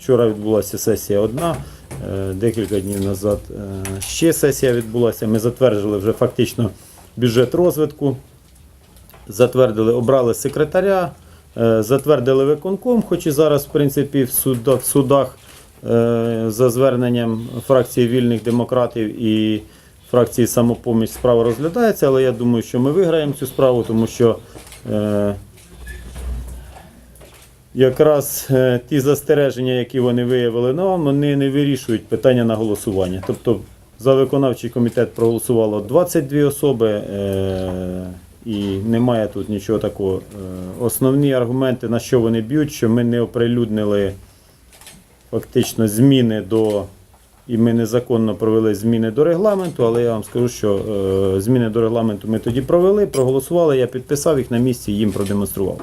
Вчора відбулася сесія одна, е, декілька днів назад е, ще сесія відбулася. Ми затвердили вже фактично бюджет розвитку, затвердили, обрали секретаря, е, затвердили виконком, хоч і зараз, в принципі, в судах, в судах за зверненням фракції вільних демократів і фракції самопоміч справа розглядається, але я думаю, що ми виграємо цю справу, тому що якраз е, ті застереження, які вони виявили нам, вони не вирішують питання на голосування. Тобто за виконавчий комітет проголосувало 22 особи. Е, і немає тут нічого такого. Е, Основні аргументи, на що вони б'ють, що ми не оприлюднили фактично зміни до. І ми незаконно провели зміни до регламенту, але я вам скажу, що зміни до регламенту ми тоді провели, проголосували, я підписав їх на місці і їм продемонстрував.